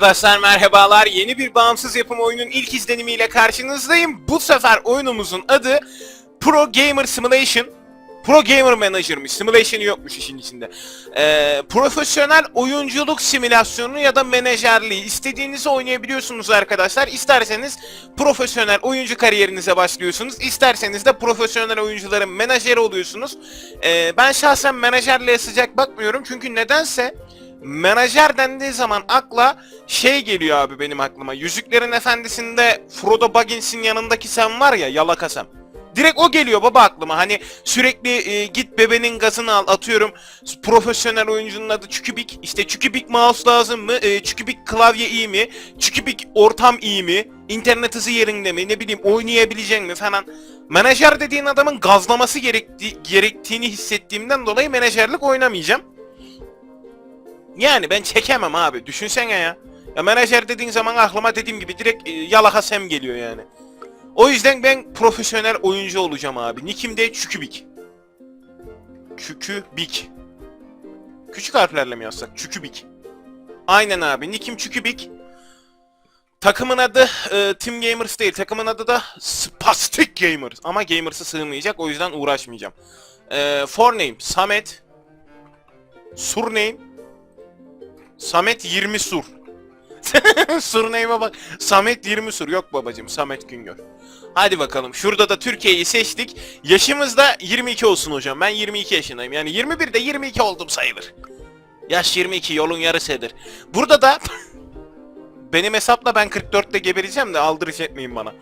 Arkadaşlar merhabalar. Yeni bir bağımsız yapım oyunun ilk izlenimiyle karşınızdayım. Bu sefer oyunumuzun adı Pro Gamer Simulation. Pro Gamer Manager'mış. Simulation yokmuş işin içinde. Ee, profesyonel oyunculuk simülasyonu ya da menajerliği. İstediğinizi oynayabiliyorsunuz arkadaşlar. İsterseniz profesyonel oyuncu kariyerinize başlıyorsunuz. İsterseniz de profesyonel oyuncuların menajeri oluyorsunuz. Ee, ben şahsen menajerliğe sıcak bakmıyorum. Çünkü nedense menajer dendiği zaman akla şey geliyor abi benim aklıma. Yüzüklerin Efendisi'nde Frodo Baggins'in yanındaki sen var ya yalaka Sam. Direkt o geliyor baba aklıma. Hani sürekli e, git bebenin gazını al atıyorum. Profesyonel oyuncunun adı Çükübik. İşte Çükübik mouse lazım mı? E, Çükübik klavye iyi mi? Çükübik ortam iyi mi? İnternet hızı yerinde mi? Ne bileyim oynayabilecek mi falan. Menajer dediğin adamın gazlaması gerekti gerektiğini hissettiğimden dolayı menajerlik oynamayacağım. Yani ben çekemem abi. Düşünsene ya. Ya menajer dediğin zaman aklıma dediğim gibi direkt e, yalaka sem geliyor yani. O yüzden ben profesyonel oyuncu olacağım abi. Nikim de Çükübik. Çükübik. Küçük harflerle mi yazsak? Çükübik. Aynen abi. Nikim Çükübik. Takımın adı e, Team Gamers değil. Takımın adı da Spastic Gamers. Ama Gamers'ı sığmayacak. O yüzden uğraşmayacağım. E, forename Samet. Surname Samet 20 sur. Surname'e bak. Samet 20 sur. Yok babacım Samet Güngör. Hadi bakalım. Şurada da Türkiye'yi seçtik. Yaşımız da 22 olsun hocam. Ben 22 yaşındayım. Yani 21 de 22 oldum sayılır. Yaş 22 yolun yarısıdır. Burada da benim hesapla ben 44'te gebereceğim de aldırış etmeyin bana.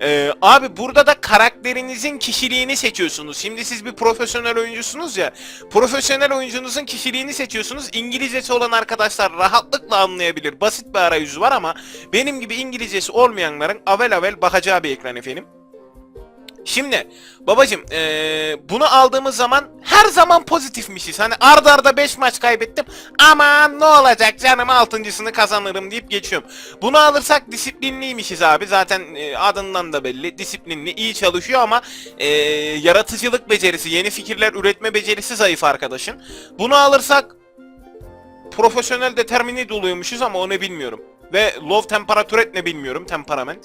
Ee, abi burada da karakterinizin kişiliğini seçiyorsunuz. Şimdi siz bir profesyonel oyuncusunuz ya. Profesyonel oyuncunuzun kişiliğini seçiyorsunuz. İngilizcesi olan arkadaşlar rahatlıkla anlayabilir. Basit bir arayüzü var ama benim gibi İngilizcesi olmayanların avel avel bakacağı bir ekran efendim. Şimdi babacım eee, bunu aldığımız zaman her zaman pozitifmişiz. Hani arda arda 5 maç kaybettim. Aman ne olacak canım altıncısını kazanırım deyip geçiyorum. Bunu alırsak disiplinliymişiz abi. Zaten e, adından da belli. Disiplinli, iyi çalışıyor ama e, yaratıcılık becerisi, yeni fikirler üretme becerisi zayıf arkadaşın. Bunu alırsak profesyonel determinid oluyormuşuz ama onu bilmiyorum. Ve low temperaturet ne bilmiyorum. Temperament.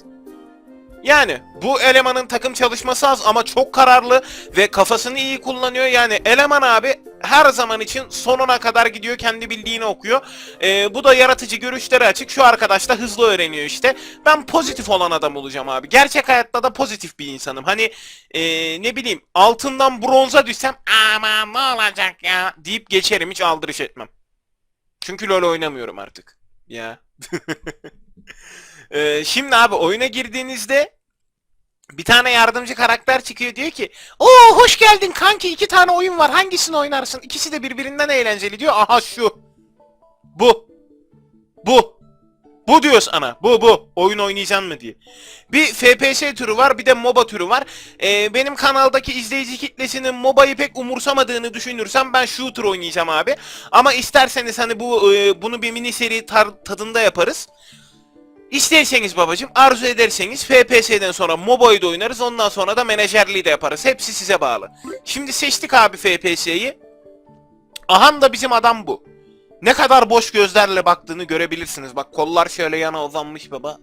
Yani bu elemanın takım çalışması az ama çok kararlı ve kafasını iyi kullanıyor. Yani eleman abi her zaman için sonuna kadar gidiyor kendi bildiğini okuyor. Ee, bu da yaratıcı görüşleri açık. Şu arkadaş da hızlı öğreniyor işte. Ben pozitif olan adam olacağım abi. Gerçek hayatta da pozitif bir insanım. Hani ee, ne bileyim altından bronza düşsem aman ne olacak ya deyip geçerim hiç aldırış etmem. Çünkü LoL oynamıyorum artık. Ya. Ee, şimdi abi oyuna girdiğinizde bir tane yardımcı karakter çıkıyor diyor ki Oo hoş geldin kanki iki tane oyun var hangisini oynarsın? İkisi de birbirinden eğlenceli diyor. Aha şu. Bu. Bu. Bu diyor sana. Bu bu. Oyun oynayacaksın mı diye. Bir FPS türü var bir de MOBA türü var. Ee, benim kanaldaki izleyici kitlesinin MOBA'yı pek umursamadığını düşünürsem ben shooter oynayacağım abi. Ama isterseniz hani bu e, bunu bir mini seri tadında yaparız. İsterseniz babacım arzu ederseniz FPS'den sonra MOBA'yı da oynarız ondan sonra da menajerliği de yaparız. Hepsi size bağlı. Şimdi seçtik abi FPS'yi. Ahan da bizim adam bu. Ne kadar boş gözlerle baktığını görebilirsiniz. Bak kollar şöyle yana uzanmış baba.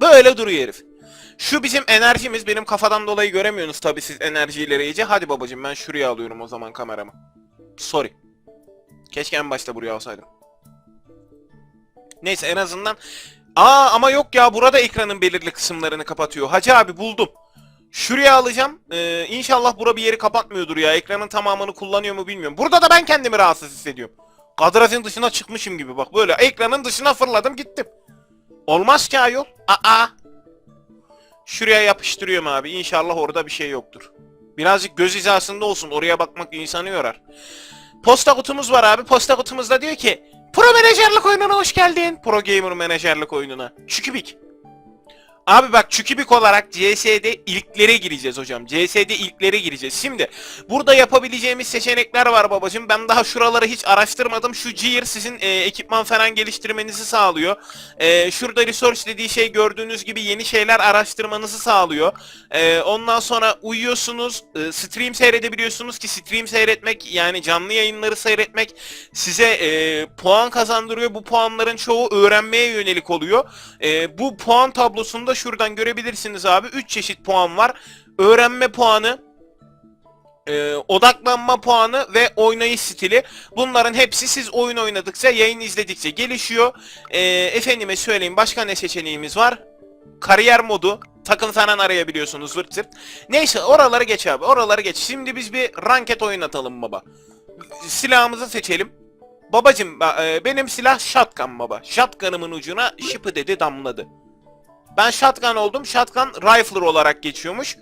Böyle duruyor herif. Şu bizim enerjimiz. Benim kafadan dolayı göremiyorsunuz tabii siz enerjileri iyice. Hadi babacım ben şuraya alıyorum o zaman kameramı. Sorry. Keşke en başta buraya alsaydım. Neyse en azından Aa ama yok ya burada ekranın belirli kısımlarını kapatıyor. Hacı abi buldum. Şuraya alacağım. Ee, inşallah bura bir yeri kapatmıyordur ya. Ekranın tamamını kullanıyor mu bilmiyorum. Burada da ben kendimi rahatsız hissediyorum. Kadrajın dışına çıkmışım gibi bak böyle. Ekranın dışına fırladım gittim. Olmaz ki ayol. Aa. Şuraya yapıştırıyorum abi. İnşallah orada bir şey yoktur. Birazcık göz hizasında olsun. Oraya bakmak insanı yorar. Posta kutumuz var abi. Posta kutumuzda diyor ki Pro menajerlik oyununa hoş geldin. Pro gamer menajerlik oyununa. Şükübik. Abi bak Çükübük olarak CS'de ilklere gireceğiz hocam. CS'de ilklere gireceğiz. Şimdi burada yapabileceğimiz seçenekler var babacım. Ben daha şuraları hiç araştırmadım. Şu Gear sizin e, ekipman falan geliştirmenizi sağlıyor. E, şurada Research dediği şey gördüğünüz gibi yeni şeyler araştırmanızı sağlıyor. E, ondan sonra uyuyorsunuz. e, stream seyredebiliyorsunuz ki stream seyretmek yani canlı yayınları seyretmek size e, puan kazandırıyor. Bu puanların çoğu öğrenmeye yönelik oluyor. E, bu puan tablosunda şuradan görebilirsiniz abi. 3 çeşit puan var. Öğrenme puanı, e, odaklanma puanı ve oynayış stili. Bunların hepsi siz oyun oynadıkça, yayın izledikçe gelişiyor. E, efendime söyleyeyim başka ne seçeneğimiz var? Kariyer modu. Takım falan arayabiliyorsunuz vırt zırt. Neyse oraları geç abi. Oraları geç. Şimdi biz bir ranket oynatalım baba. Silahımızı seçelim. Babacım ba- e, benim silah shotgun baba. Shotgun'ımın ucuna şıpı dedi damladı. Ben shotgun oldum. Shotgun rifler olarak geçiyormuş.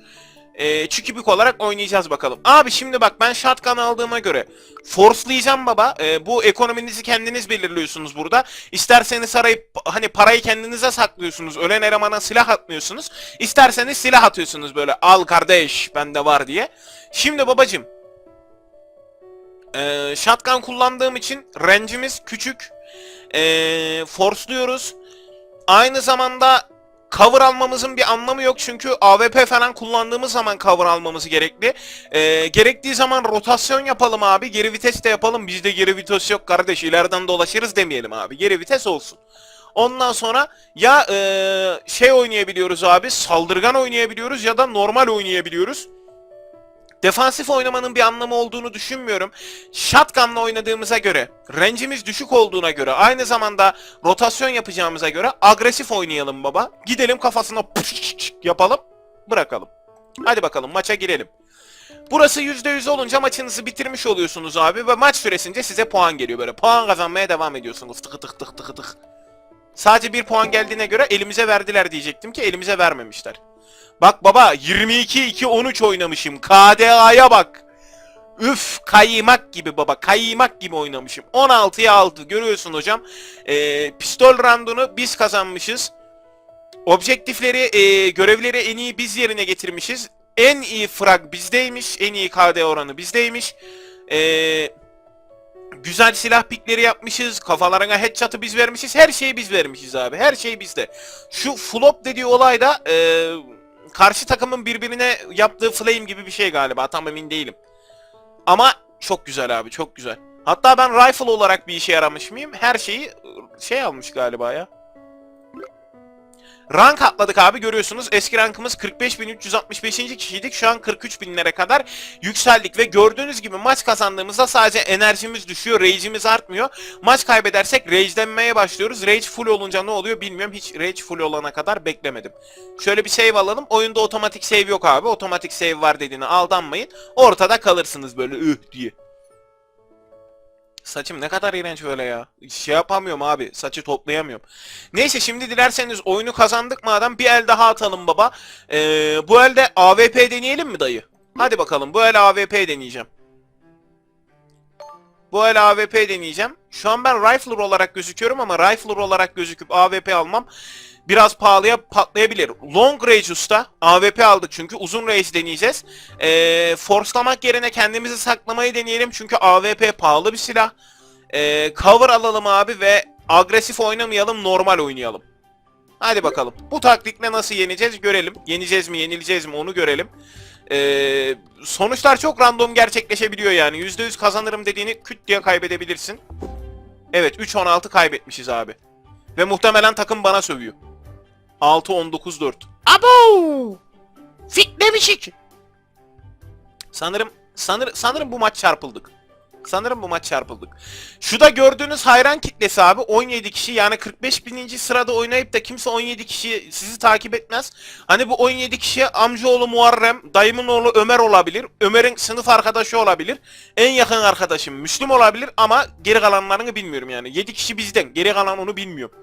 Ee, çükübük olarak oynayacağız bakalım. Abi şimdi bak ben shotgun aldığıma göre forcelayacağım baba. Ee, bu ekonominizi kendiniz belirliyorsunuz burada. İsterseniz arayıp hani parayı kendinize saklıyorsunuz. Ölen elemana silah atmıyorsunuz. İsterseniz silah atıyorsunuz böyle. Al kardeş bende var diye. Şimdi babacım. Ee, shotgun kullandığım için range'imiz küçük. Ee, force'luyoruz. Aynı zamanda cover almamızın bir anlamı yok çünkü AWP falan kullandığımız zaman cover almamız gerekli. Ee, gerektiği zaman rotasyon yapalım abi. Geri vites de yapalım. Bizde geri vites yok kardeş. İleriden dolaşırız demeyelim abi. Geri vites olsun. Ondan sonra ya ee, şey oynayabiliyoruz abi. Saldırgan oynayabiliyoruz ya da normal oynayabiliyoruz. Defansif oynamanın bir anlamı olduğunu düşünmüyorum. Shotgun'la oynadığımıza göre, range'imiz düşük olduğuna göre, aynı zamanda rotasyon yapacağımıza göre agresif oynayalım baba. Gidelim kafasına yapalım, bırakalım. Hadi bakalım maça girelim. Burası %100 olunca maçınızı bitirmiş oluyorsunuz abi ve maç süresince size puan geliyor böyle. Puan kazanmaya devam ediyorsunuz. Tıkı tık tık tıkı tık. Sadece bir puan geldiğine göre elimize verdiler diyecektim ki elimize vermemişler. Bak baba 22-2-13 oynamışım. KDA'ya bak. Üf kaymak gibi baba kaymak gibi oynamışım. 16'ya 6 görüyorsun hocam. Ee, pistol randunu biz kazanmışız. Objektifleri, e, görevleri en iyi biz yerine getirmişiz. En iyi frag bizdeymiş. En iyi KD oranı bizdeymiş. Eee... Güzel silah pikleri yapmışız. Kafalarına headshot'ı biz vermişiz. Her şeyi biz vermişiz abi. Her şey bizde. Şu flop dediği olay da eee, karşı takımın birbirine yaptığı flame gibi bir şey galiba. Tam emin değilim. Ama çok güzel abi. Çok güzel. Hatta ben rifle olarak bir işe yaramış mıyım? Her şeyi ıı, şey almış galiba ya. Rank atladık abi görüyorsunuz. Eski rankımız 45.365. kişiydik. Şu an 43.000'lere kadar yükseldik ve gördüğünüz gibi maç kazandığımızda sadece enerjimiz düşüyor, rage'imiz artmıyor. Maç kaybedersek rage'lenmeye başlıyoruz. Rage full olunca ne oluyor bilmiyorum. Hiç rage full olana kadar beklemedim. Şöyle bir save alalım. Oyunda otomatik save yok abi. Otomatik save var dediğine aldanmayın. Ortada kalırsınız böyle üh diye. Saçım ne kadar iğrenç böyle ya. Şey yapamıyorum abi. Saçı toplayamıyorum. Neyse şimdi dilerseniz oyunu kazandık madem bir el daha atalım baba. Ee, bu elde AWP deneyelim mi dayı? Hadi bakalım bu el AWP deneyeceğim. Bu el AWP deneyeceğim. Şu an ben Rifler olarak gözüküyorum ama Rifler olarak gözüküp AWP almam biraz pahalıya patlayabilir. Long range usta. AWP aldık çünkü uzun range deneyeceğiz. Ee, forcelamak yerine kendimizi saklamayı deneyelim çünkü AWP pahalı bir silah. Ee, cover alalım abi ve agresif oynamayalım normal oynayalım. Hadi bakalım. Bu taktikle nasıl yeneceğiz görelim. Yeneceğiz mi yenileceğiz mi onu görelim. Ee, sonuçlar çok random gerçekleşebiliyor yani. %100 kazanırım dediğini küt diye kaybedebilirsin. Evet 3-16 kaybetmişiz abi. Ve muhtemelen takım bana sövüyor. 6-19-4. Abo! Fitlemişik. Sanırım sanır, sanırım bu maç çarpıldık. Sanırım bu maç çarpıldık. Şu da gördüğünüz hayran kitlesi abi 17 kişi yani 45 bininci sırada oynayıp da kimse 17 kişi sizi takip etmez. Hani bu 17 kişi amcaoğlu Muharrem, dayımın oğlu Ömer olabilir. Ömer'in sınıf arkadaşı olabilir. En yakın arkadaşım Müslüm olabilir ama geri kalanlarını bilmiyorum yani. 7 kişi bizden geri kalan onu bilmiyorum.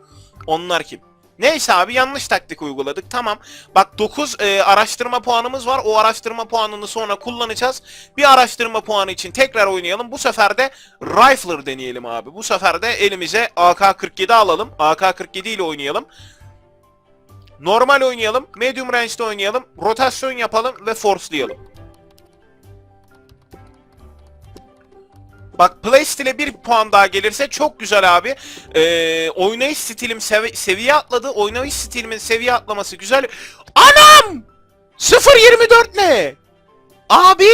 Onlar kim? Neyse abi yanlış taktik uyguladık. Tamam. Bak 9 e, araştırma puanımız var. O araştırma puanını sonra kullanacağız. Bir araştırma puanı için tekrar oynayalım. Bu sefer de Rifler deneyelim abi. Bu sefer de elimize AK-47 alalım. AK-47 ile oynayalım. Normal oynayalım, medium range'de oynayalım, rotasyon yapalım ve forcelayalım. Bak playstyle bir puan daha gelirse çok güzel abi. Ee, oynayış stilim sevi- seviye atladı. Oynayış stilimin seviye atlaması güzel. Anam! 0.24 ne? Abi!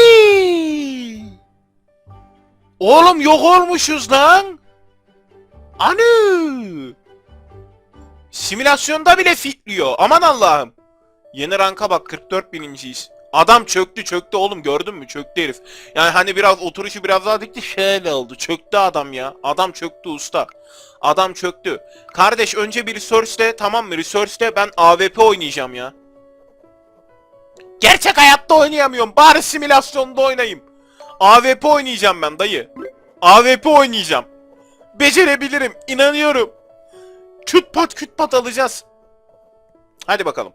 Oğlum yok olmuşuz lan. Anı! Simülasyonda bile fitliyor. Aman Allah'ım. Yeni ranka bak 44 bininciyiz. Adam çöktü çöktü oğlum gördün mü çöktü herif. Yani hani biraz oturuşu biraz daha dikti şöyle oldu. Çöktü adam ya. Adam çöktü usta. Adam çöktü. Kardeş önce bir research'te tamam mı? Research'te ben AWP oynayacağım ya. Gerçek hayatta oynayamıyorum. Bari simülasyonda oynayayım. AWP oynayacağım ben dayı. AWP oynayacağım. Becerebilirim. inanıyorum. Küt pat küt pat alacağız. Hadi bakalım.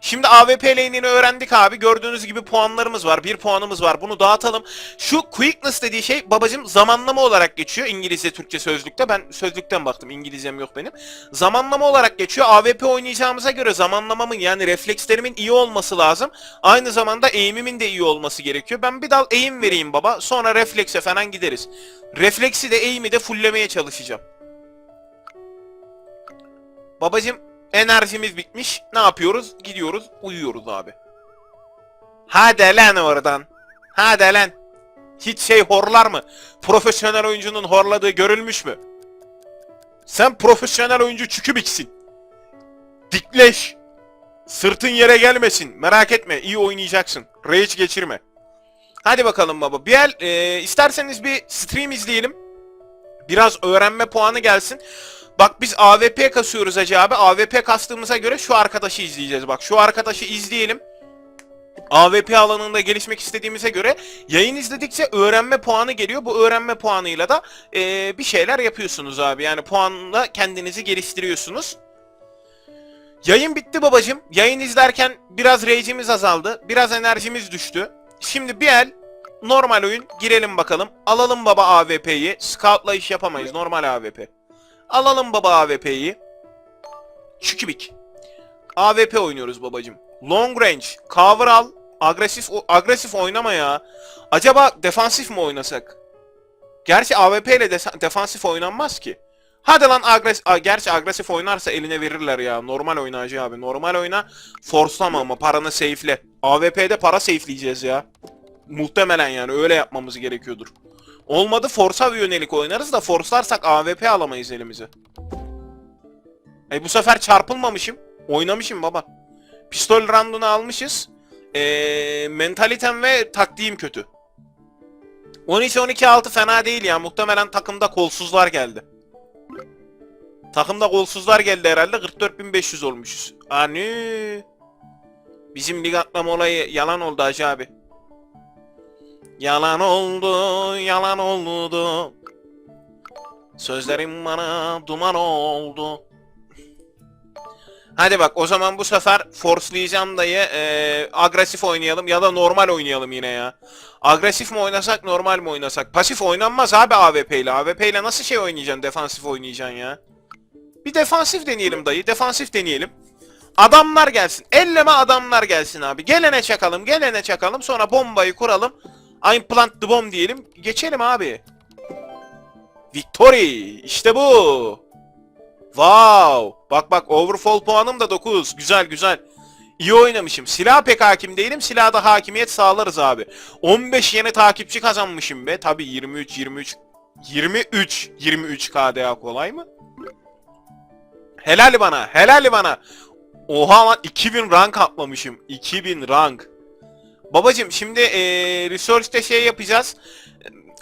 Şimdi AWP lane'ini öğrendik abi. Gördüğünüz gibi puanlarımız var. Bir puanımız var. Bunu dağıtalım. Şu quickness dediği şey babacım zamanlama olarak geçiyor. İngilizce, Türkçe sözlükte. Ben sözlükten baktım. İngilizcem yok benim. Zamanlama olarak geçiyor. AWP oynayacağımıza göre zamanlamamın yani reflekslerimin iyi olması lazım. Aynı zamanda aim'imin de iyi olması gerekiyor. Ben bir dal aim vereyim baba. Sonra reflekse falan gideriz. Refleksi de aim'i de fulllemeye çalışacağım. Babacım enerjimiz bitmiş. Ne yapıyoruz? Gidiyoruz uyuyoruz abi. Hadi lan oradan. Hadi lan. Hiç şey horlar mı? Profesyonel oyuncunun horladığı görülmüş mü? Sen profesyonel oyuncu çükübiksin. Dikleş. Sırtın yere gelmesin. Merak etme iyi oynayacaksın. Rage geçirme. Hadi bakalım baba. Bir el e, isterseniz bir stream izleyelim. Biraz öğrenme puanı gelsin. Bak biz AWP kasıyoruz Hacı abi. AWP kastığımıza göre şu arkadaşı izleyeceğiz. Bak şu arkadaşı izleyelim. AWP alanında gelişmek istediğimize göre yayın izledikçe öğrenme puanı geliyor. Bu öğrenme puanıyla da eee, bir şeyler yapıyorsunuz abi. Yani puanla kendinizi geliştiriyorsunuz. Yayın bitti babacım. Yayın izlerken biraz rage'imiz azaldı. Biraz enerjimiz düştü. Şimdi bir el normal oyun girelim bakalım. Alalım baba AWP'yi. Scout'la iş yapamayız. Normal AWP. Alalım baba AWP'yi. Çükübik. AWP oynuyoruz babacım. Long range. Cover al. Agresif agresif oynama ya. Acaba defansif mi oynasak? Gerçi AWP ile defansif oynanmaz ki. Hadi lan agres gerçi agresif oynarsa eline verirler ya. Normal oyna Hacı abi. Normal oyna. Forslama ama paranı safe'le. AWP'de para safe'leyeceğiz ya. Muhtemelen yani öyle yapmamız gerekiyordur. Olmadı Force'a yönelik oynarız da Force'larsak AWP alamayız elimize. E bu sefer çarpılmamışım. Oynamışım baba. Pistol round'unu almışız. Eee mentalitem ve taktiğim kötü. 13-12-6 fena değil ya. Muhtemelen takımda kolsuzlar geldi. Takımda kolsuzlar geldi herhalde. 44.500 olmuşuz. Anü. Bizim lig atlama olayı yalan oldu Hacı abi. Yalan oldu, yalan oldu. Sözlerim bana duman oldu. Hadi bak o zaman bu sefer forcelayacağım dayı. Ee, agresif oynayalım ya da normal oynayalım yine ya. Agresif mi oynasak normal mi oynasak? Pasif oynanmaz abi AWP ile. AWP ile nasıl şey oynayacaksın defansif oynayacaksın ya? Bir defansif deneyelim dayı. Defansif deneyelim. Adamlar gelsin. Elleme adamlar gelsin abi. Gelene çakalım, gelene çakalım. Sonra bombayı kuralım. I'm plant the bomb diyelim. Geçelim abi. Victory. İşte bu. Wow. Bak bak overfall puanım da 9. Güzel güzel. İyi oynamışım. Silah pek hakim değilim. Silahda hakimiyet sağlarız abi. 15 yeni takipçi kazanmışım be. Tabi 23 23 23 23 KDA kolay mı? Helal bana. Helal bana. Oha lan 2000 rank atlamışım. 2000 rank. Babacım şimdi eee research'te şey yapacağız.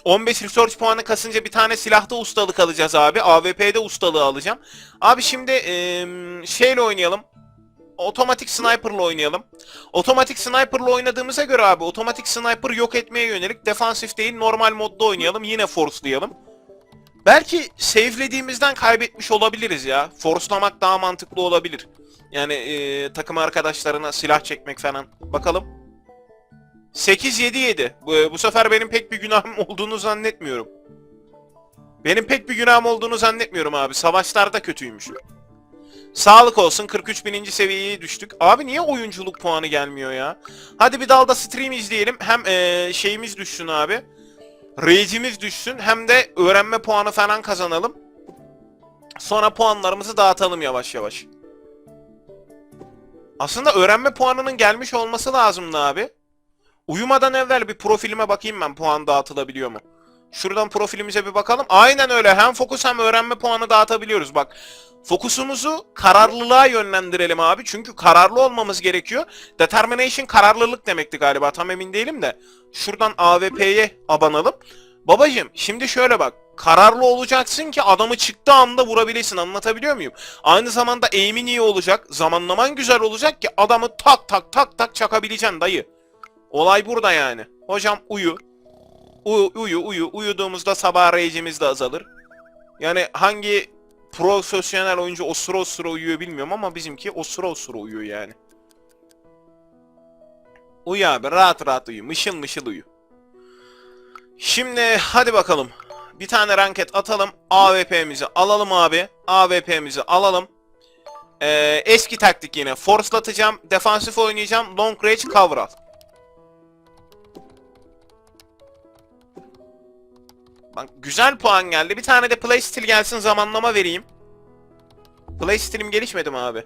15 research puanı kasınca bir tane silahta ustalık alacağız abi. AWP'de ustalığı alacağım. Abi şimdi eee, şeyle oynayalım. Otomatik sniper'la oynayalım. Otomatik sniper'la oynadığımıza göre abi otomatik sniper yok etmeye yönelik defansif değil normal modda oynayalım. Yine forcelayalım. Belki save'lediğimizden kaybetmiş olabiliriz ya. Forcelamak daha mantıklı olabilir. Yani eee, takım arkadaşlarına silah çekmek falan. Bakalım. 8-7-7. Bu, bu sefer benim pek bir günahım olduğunu zannetmiyorum. Benim pek bir günahım olduğunu zannetmiyorum abi. Savaşlarda kötüymüş. Sağlık olsun 43 bininci seviyeye düştük. Abi niye oyunculuk puanı gelmiyor ya? Hadi bir dalda stream izleyelim. Hem eee, şeyimiz düşsün abi. Rage'imiz düşsün. Hem de öğrenme puanı falan kazanalım. Sonra puanlarımızı dağıtalım yavaş yavaş. Aslında öğrenme puanının gelmiş olması lazımdı abi. Uyumadan evvel bir profilime bakayım ben puan dağıtılabiliyor mu? Şuradan profilimize bir bakalım. Aynen öyle. Hem fokus hem öğrenme puanı dağıtabiliyoruz. Bak fokusumuzu kararlılığa yönlendirelim abi. Çünkü kararlı olmamız gerekiyor. Determination kararlılık demekti galiba. Tam emin değilim de. Şuradan AWP'ye abanalım. Babacım şimdi şöyle bak. Kararlı olacaksın ki adamı çıktığı anda vurabilesin. Anlatabiliyor muyum? Aynı zamanda aim'in iyi olacak. Zamanlaman güzel olacak ki adamı tak tak tak tak çakabileceksin dayı. Olay burada yani. Hocam uyu. Uyu uyu uyu. Uyuduğumuzda sabah rage'imiz de azalır. Yani hangi profesyonel oyuncu osura osura uyuyor bilmiyorum ama bizimki osura osura uyuyor yani. Uyu abi rahat rahat uyu. Mışıl mışıl uyu. Şimdi hadi bakalım. Bir tane ranket atalım. AWP'mizi alalım abi. AWP'mizi alalım. Ee, eski taktik yine. Force'latacağım. Defansif oynayacağım. Long range cover al. Bak güzel puan geldi. Bir tane de playstyle gelsin zamanlama vereyim. Playstyle'im gelişmedi mi abi?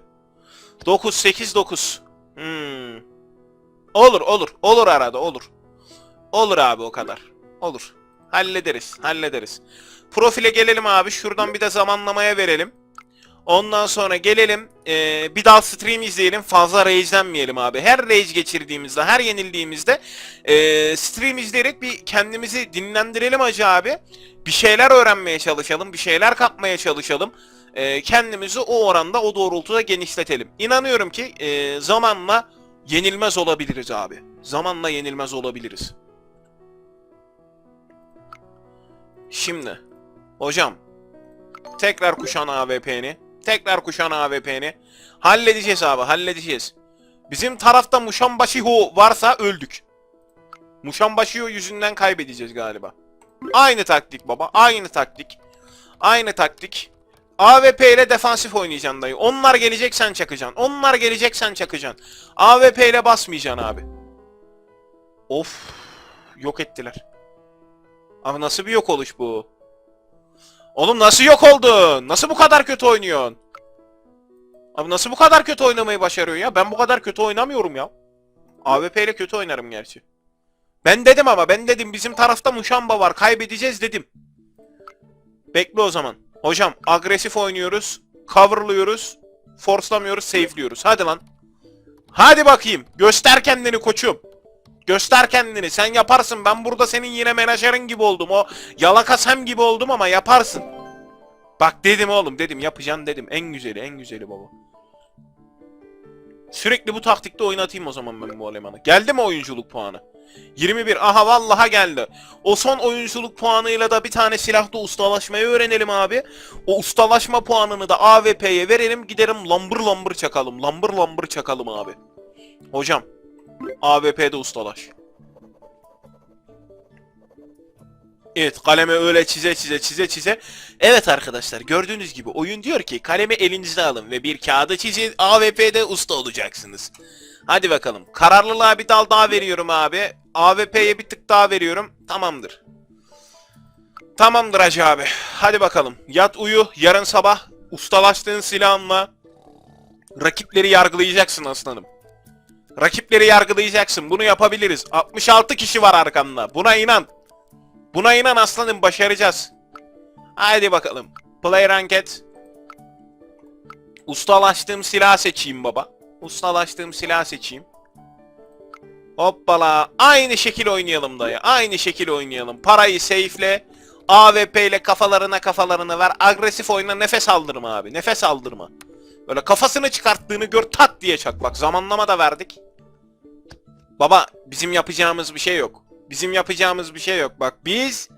9 8 9. Hmm. Olur olur. Olur arada olur. Olur abi o kadar. Olur. Hallederiz. Hallederiz. Profile gelelim abi. Şuradan bir de zamanlamaya verelim. Ondan sonra gelelim. eee, bir daha stream izleyelim. Fazla rage'lenmeyelim abi. Her rage geçirdiğimizde, her yenildiğimizde eee, stream izleyerek bir kendimizi dinlendirelim hacı abi. Bir şeyler öğrenmeye çalışalım. Bir şeyler kapmaya çalışalım. Eee, kendimizi o oranda, o doğrultuda genişletelim. İnanıyorum ki eee, zamanla yenilmez olabiliriz abi. Zamanla yenilmez olabiliriz. Şimdi hocam tekrar kuşan AWP'ni tekrar kuşan AWP'ni halledeceğiz abi halledeceğiz. Bizim tarafta Muşambaşiho varsa öldük. Muşambaşiho yüzünden kaybedeceğiz galiba. Aynı taktik baba aynı taktik. Aynı taktik. AWP ile defansif oynayacaksın dayı. Onlar gelecek sen çakacaksın. Onlar gelecek sen çakacaksın. AWP ile basmayacaksın abi. Of. Yok ettiler. Abi nasıl bir yok oluş bu? Oğlum nasıl yok oldun? Nasıl bu kadar kötü oynuyorsun? Abi nasıl bu kadar kötü oynamayı başarıyorsun ya? Ben bu kadar kötü oynamıyorum ya. AWP ile kötü oynarım gerçi. Ben dedim ama ben dedim bizim tarafta Muşamba var kaybedeceğiz dedim. Bekle o zaman. Hocam agresif oynuyoruz. Coverlıyoruz. Force'lamıyoruz, safe'liyoruz. Hadi lan. Hadi bakayım. Göster kendini koçum. Göster kendini. Sen yaparsın. Ben burada senin yine menajerin gibi oldum. O yalaka Sam gibi oldum ama yaparsın. Bak dedim oğlum dedim yapacaksın dedim. En güzeli en güzeli baba. Sürekli bu taktikte oynatayım o zaman ben bu elemanı. Geldi mi oyunculuk puanı? 21. Aha vallaha geldi. O son oyunculuk puanıyla da bir tane silahta ustalaşmayı öğrenelim abi. O ustalaşma puanını da AWP'ye verelim. Giderim lambır lambır çakalım. Lambır lambır çakalım abi. Hocam. AWP'de ustalaş. Evet kaleme öyle çize çize çize çize. Evet arkadaşlar gördüğünüz gibi oyun diyor ki kalemi elinizde alın ve bir kağıda çizin AWP'de usta olacaksınız. Hadi bakalım. Kararlılığa bir dal daha veriyorum abi. AWP'ye bir tık daha veriyorum. Tamamdır. Tamamdır hacı abi. Hadi bakalım. Yat uyu. Yarın sabah ustalaştığın silahınla rakipleri yargılayacaksın aslanım. Rakipleri yargılayacaksın. Bunu yapabiliriz. 66 kişi var arkanda. Buna inan. Buna inan aslanım başaracağız. Haydi bakalım. Play Ranked. Ustalaştığım silah seçeyim baba. Ustalaştığım silah seçeyim. Hoppala. Aynı şekil oynayalım dayı. Aynı şekil oynayalım. Parayı safe'le. AWP ile kafalarına kafalarına ver. Agresif oyna nefes aldırma abi. Nefes aldırma. Böyle kafasını çıkarttığını gör tak diye çak. Bak zamanlama da verdik. Baba bizim yapacağımız bir şey yok. Bizim yapacağımız bir şey yok. Bak biz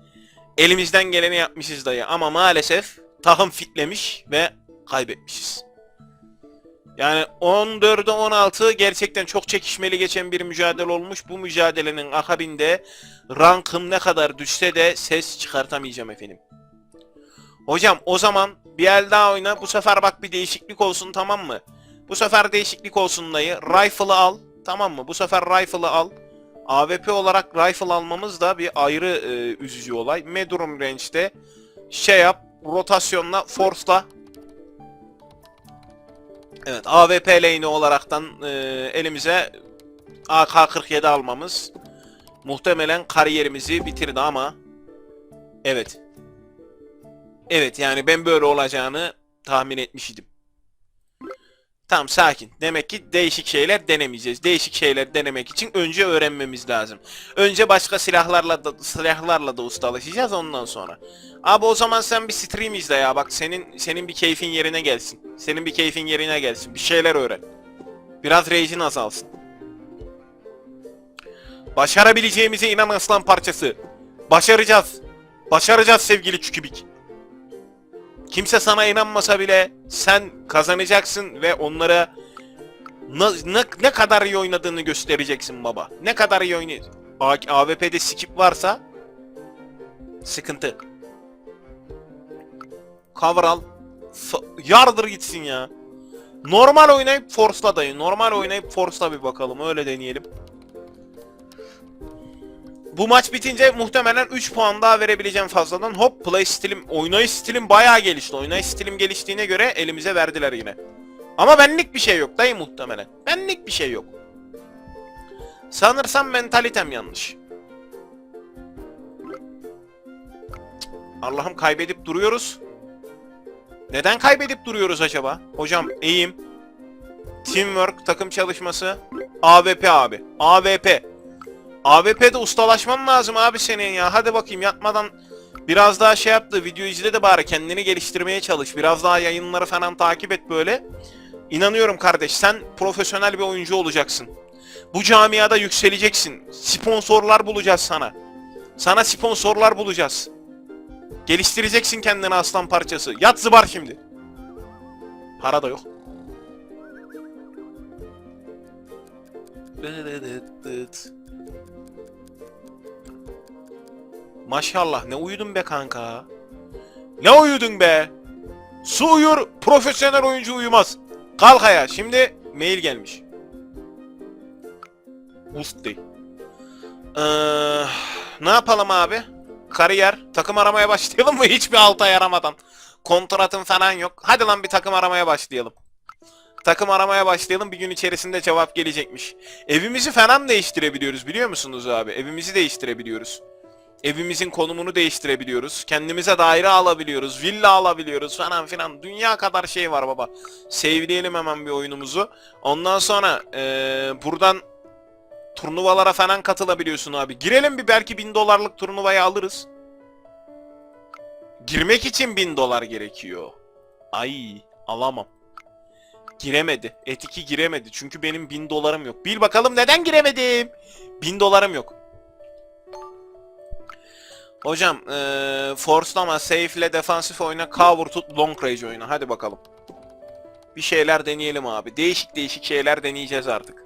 elimizden geleni yapmışız dayı. Ama maalesef tahım fitlemiş ve kaybetmişiz. Yani 14'e 16 gerçekten çok çekişmeli geçen bir mücadele olmuş. Bu mücadelenin akabinde rankım ne kadar düşse de ses çıkartamayacağım efendim. Hocam o zaman bir el daha oyna. Bu sefer bak bir değişiklik olsun tamam mı? Bu sefer değişiklik olsun dayı. Rifle'ı al. Tamam mı? Bu sefer rifle'ı al. AWP olarak rifle almamız da bir ayrı e, üzücü olay. Medium range'de şey yap. Rotasyonla, force'la. Evet AWP lane'i olaraktan e, elimize AK-47 almamız muhtemelen kariyerimizi bitirdi ama evet. Evet yani ben böyle olacağını tahmin etmiştim. Tamam sakin. Demek ki değişik şeyler denemeyeceğiz. Değişik şeyler denemek için önce öğrenmemiz lazım. Önce başka silahlarla da silahlarla da ustalaşacağız ondan sonra. Abi o zaman sen bir stream izle ya. Bak senin senin bir keyfin yerine gelsin. Senin bir keyfin yerine gelsin. Bir şeyler öğren. Biraz rage'in azalsın. Başarabileceğimize inan aslan parçası. Başaracağız. Başaracağız sevgili Çükübik. Kimse sana inanmasa bile sen kazanacaksın ve onlara ne, ne, ne kadar iyi oynadığını göstereceksin baba. Ne kadar iyi. A- AWP'de skip varsa sıkıntı. Cover al. Yardır gitsin ya. Normal oynayıp force'la dayı. Normal oynayıp force'la bir bakalım. Öyle deneyelim. Bu maç bitince muhtemelen 3 puan daha verebileceğim fazladan. Hop play stilim, oynayış stilim bayağı gelişti. Oynayış stilim geliştiğine göre elimize verdiler yine. Ama benlik bir şey yok dayı muhtemelen. Benlik bir şey yok. Sanırsam mentalitem yanlış. Allah'ım kaybedip duruyoruz. Neden kaybedip duruyoruz acaba? Hocam eğim, teamwork, takım çalışması, AWP abi. AWP. AWP'de ustalaşman lazım abi senin ya. Hadi bakayım yatmadan biraz daha şey yaptı. Video izle de bari kendini geliştirmeye çalış. Biraz daha yayınları falan takip et böyle. İnanıyorum kardeş sen profesyonel bir oyuncu olacaksın. Bu camiada yükseleceksin. Sponsorlar bulacağız sana. Sana sponsorlar bulacağız. Geliştireceksin kendini aslan parçası. Yat zıbar şimdi. Para da yok. Maşallah ne uyudun be kanka. Ne uyudun be? Su uyur, profesyonel oyuncu uyumaz. Kalk ayağa. Şimdi mail gelmiş. Usti. Ee, ne yapalım abi? Kariyer. Takım aramaya başlayalım mı? Hiçbir alta yaramadan. Kontratın falan yok. Hadi lan bir takım aramaya başlayalım. Takım aramaya başlayalım. Bir gün içerisinde cevap gelecekmiş. Evimizi falan değiştirebiliyoruz biliyor musunuz abi? Evimizi değiştirebiliyoruz. Evimizin konumunu değiştirebiliyoruz. Kendimize daire alabiliyoruz. Villa alabiliyoruz falan filan. Dünya kadar şey var baba. Sevleyelim hemen bir oyunumuzu. Ondan sonra eee, buradan turnuvalara falan katılabiliyorsun abi. Girelim bir belki bin dolarlık turnuvayı alırız. Girmek için bin dolar gerekiyor. Ay alamam. Giremedi. Etiki giremedi. Çünkü benim bin dolarım yok. Bil bakalım neden giremedim? Bin dolarım yok. Hocam eee force'lama, safe'le defansif oyna, cover tut, long range oyna. Hadi bakalım. Bir şeyler deneyelim abi. Değişik değişik şeyler deneyeceğiz artık.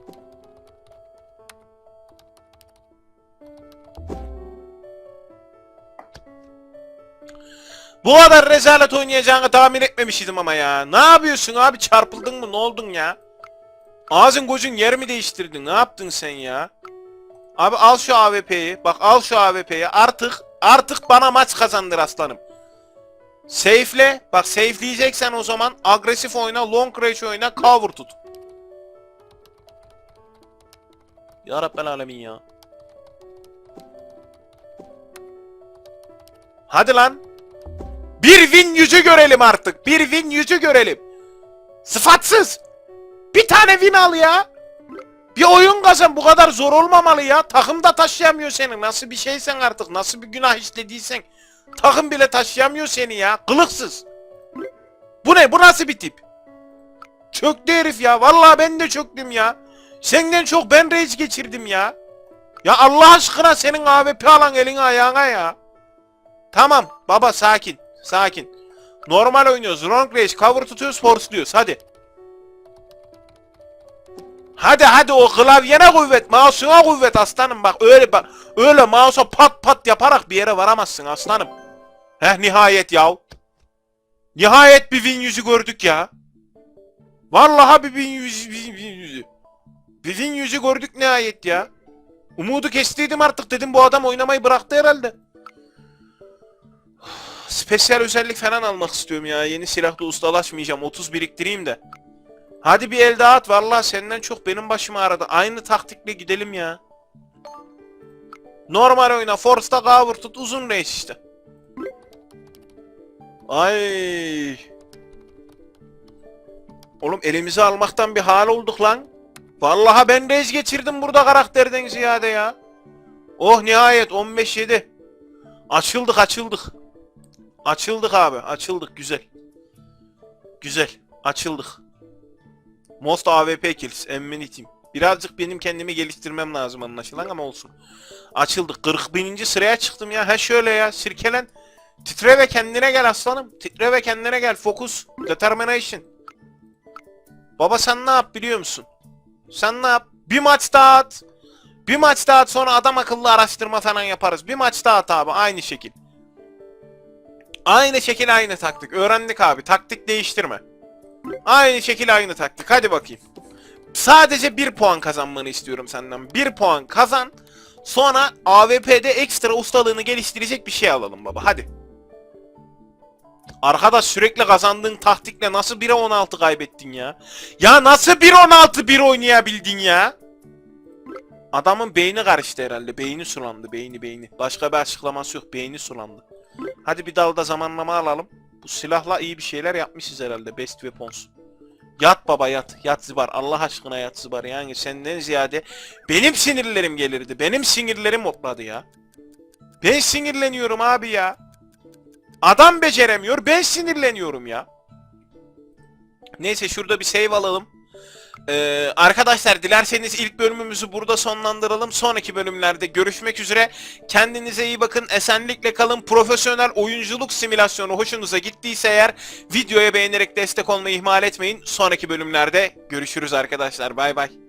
Bu kadar rezalet oynayacağını tahmin etmemiştim ama ya. Ne yapıyorsun abi? Çarpıldın mı? Ne oldun ya? Ağzın gözün yer mi değiştirdin? Ne yaptın sen ya? Abi al şu AWP'yi. Bak al şu AWP'yi. Artık artık bana maç kazandır aslanım. Safe'le. Bak safe'leyeceksen o zaman agresif oyna, long range oyna, cover tut. Ya Rabbel alemin ya. Hadi lan. Bir win yüzü görelim artık. Bir win yüzü görelim. Sıfatsız. Bir tane win al ya. Bir oyun kazan bu kadar zor olmamalı ya. Takım da taşıyamıyor seni. Nasıl bir şeysen artık. Nasıl bir günah işlediysen. Takım bile taşıyamıyor seni ya. Kılıksız. Bu ne? Bu nasıl bir tip? Çöktü herif ya. Vallahi ben de çöktüm ya. Senden çok ben rage geçirdim ya. Ya Allah aşkına senin AWP alan elini ayağına ya. Tamam baba sakin. Sakin. Normal oynuyoruz. Long range cover tutuyoruz force'luyoruz. Hadi. Hadi hadi o klavyene kuvvet, mouse'una kuvvet aslanım bak öyle bak öyle mouse'a pat pat yaparak bir yere varamazsın aslanım. Heh nihayet yav. Nihayet bir win yüzü gördük ya. Vallahi bir win yüzü, win, win yüzü. Bir win yüzü gördük nihayet ya. Umudu kestiydim artık dedim bu adam oynamayı bıraktı herhalde. Spesyal özellik falan almak istiyorum ya. Yeni silahla ustalaşmayacağım. 30 biriktireyim de. Hadi bir el daha at. Vallahi senden çok benim başım ağrıdı. Aynı taktikle gidelim ya. Normal oyna. Force'da cover tut. Uzun range işte. Ay. Oğlum elimizi almaktan bir hal olduk lan. Vallahi ben rez geçirdim burada karakterden ziyade ya. Oh nihayet 15-7. Açıldık açıldık. Açıldık abi açıldık güzel. Güzel açıldık. Most AWP kills emmini team. Birazcık benim kendimi geliştirmem lazım anlaşılan ama olsun. 40 bininci sıraya çıktım ya. Ha şöyle ya sirkelen. Titre ve kendine gel aslanım. Titre ve kendine gel. Focus. Determination. Baba sen ne yap biliyor musun? Sen ne yap? Bir maç daha at. Bir maç daha at sonra adam akıllı araştırma falan yaparız. Bir maç daha at abi aynı şekil. Aynı şekil aynı taktik. Öğrendik abi. Taktik değiştirme. Aynı şekil aynı taktik. Hadi bakayım. Sadece bir puan kazanmanı istiyorum senden. Bir puan kazan. Sonra AWP'de ekstra ustalığını geliştirecek bir şey alalım baba. Hadi. Arkadaş sürekli kazandığın taktikle nasıl 1'e 16 kaybettin ya? Ya nasıl 1-16 1 oynayabildin ya? Adamın beyni karıştı herhalde. Beyni sulandı. Beyni beyni. Başka bir açıklaması yok. Beyni sulandı. Hadi bir dalda zamanlama alalım. Bu silahla iyi bir şeyler yapmışız herhalde. Best Weapons. Yat baba yat. Yat Zibar. Allah aşkına yat Zibar. Yani senden ziyade benim sinirlerim gelirdi. Benim sinirlerim hopladı ya. Ben sinirleniyorum abi ya. Adam beceremiyor. Ben sinirleniyorum ya. Neyse şurada bir save alalım. Ee, arkadaşlar dilerseniz ilk bölümümüzü burada sonlandıralım. Sonraki bölümlerde görüşmek üzere. Kendinize iyi bakın. Esenlikle kalın. Profesyonel oyunculuk simülasyonu hoşunuza gittiyse eğer videoya beğenerek destek olmayı ihmal etmeyin. Sonraki bölümlerde görüşürüz arkadaşlar. Bay bay.